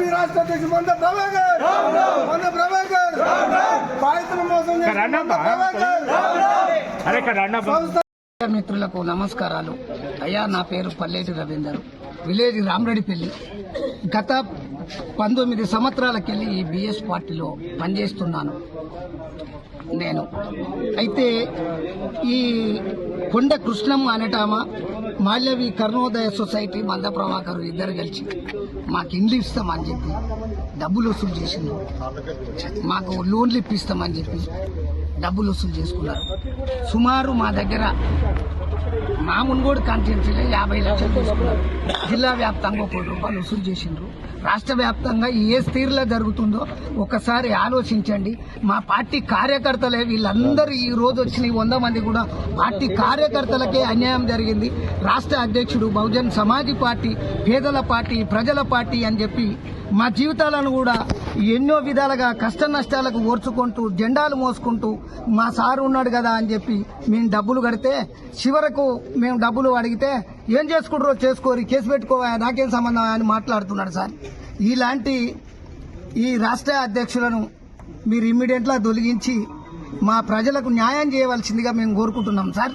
BSP రాష్ట్ర అధ్యక్షుడు మంద ప్రభాకర్. మంద ప్రభాకర్. బాధితుల మోసం ప్రభాకర్. సంస్థ మిత్రులకు నమస్కారాలు. అయ్యా నా పేరు పల్లేటి రవీందర్. విలేజ్ రామరెడ్డిపల్లి. గత పంతొమ్మిది సంవత్సరాలకెళ్ళి ఈ బిఎస్ పార్టీలో పనిచేస్తున్నాను నేను. అయితే ఈ కొండ కృష్ణమ్మ అనేటామ మాల్యవి కర్ణోదయ సొసైటీ మంద ప్రభాకర్ ఇద్దరు కలిసి మాకు ఇండ్లు ఇస్తామని చెప్పి డబ్బులు వసూలు చేసిండ్రు మాకు లోన్లు ఇప్పిస్తామని చెప్పి డబ్బులు వసూలు చేసుకున్నారు. సుమారు మా దగ్గర మా మున్గోడు కాన్స్టిట్యున్సీలో యాభై లక్షలు తీసుకున్నారు. జిల్లా వ్యాప్తంగా కోటి రూపాయలు వసూలు చేసిండ్రు. రాష్ట్ర వ్యాప్తంగా ఏ స్థిరలో జరుగుతుందో ఒకసారి ఆలోచించండి. మా పార్టీ కార్యకర్తలే వీళ్ళందరూ ఈ రోజు వచ్చిన ఈ వంద మంది కూడా పార్టీ కార్యకర్తలకే అన్యాయం జరిగింది. రాష్ట్ర అధ్యక్షుడు బహుజన్ సమాజ్ పార్టీ పేదల పార్టీ ప్రజల పార్టీ అని చెప్పి మా జీవితాలను కూడా ఎన్నో విధాలుగా కష్ట నష్టాలకు ఓర్చుకుంటూ జెండాలు మోసుకుంటూ మా సారు ఉన్నాడు కదా అని చెప్పి మేము డబ్బులు కడితే చివరకు మేము డబ్బులు అడిగితే ఏం చేసుకుంటారో చేసుకోరి కేసు పెట్టుకోవా నాకేం సంబంధం అని మాట్లాడుతున్నాడు సార్. ఇలాంటి ఈ రాష్ట్ర అధ్యక్షులను మీరు ఇమ్మీడియట్గా తొలగించి మా ప్రజలకు న్యాయం చేయవలసిందిగా మేము కోరుకుంటున్నాం సార్.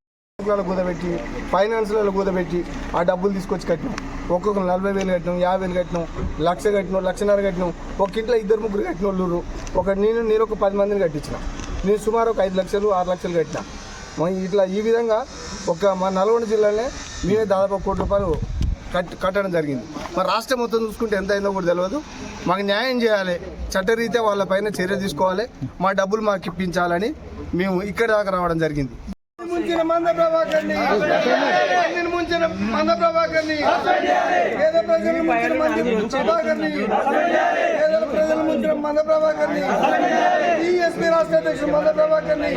బ్యాంకులలో కూదబెట్టి ఫైనాన్స్లలో కూదబెట్టి ఆ డబ్బులు తీసుకొచ్చి కట్టినాం. ఒక్కొక్క నలభై వేలు కట్టినాం యాభై వేలు కట్టినాం లక్ష కట్టినాం లక్షన్నర కట్టినాం. ఒక ఇంట్లో ఇద్దరు ముగ్గురు కట్టిన వాళ్ళు ఒక నేను నేను ఒక పది మందిని కట్టించిన. నేను సుమారు ఒక ఐదు లక్షలు ఆరు లక్షలు కట్టినా. ఇట్లా ఈ విధంగా ఒక మా నల్గొండ జిల్లాలోనే మేమే దాదాపు ఒక కోటి రూపాయలు కట్ కట్టడం జరిగింది. మరి రాష్ట్రం మొత్తం చూసుకుంటే ఎంత అయిందో కూడా తెలియదు మాకు న్యాయం చేయాలి. చట్టరీత్యా వాళ్ళపైన చర్య తీసుకోవాలి. మా డబ్బులు మాకు ఇప్పించాలని మేము ఇక్కడ దాకా రావడం జరిగింది. ముంచిన మంద ప్రభాకర్ని మందిని ముంచిన మంద ప్రభాకర్ని పేద ప్రజలు ముంచిన మంది ప్రభాకర్ని పేద ప్రజలు ముంచిన మంద ప్రభాకర్ని టీఎస్పీ రాష్ట్ర అధ్యక్షుడు మంద ప్రభాకర్ని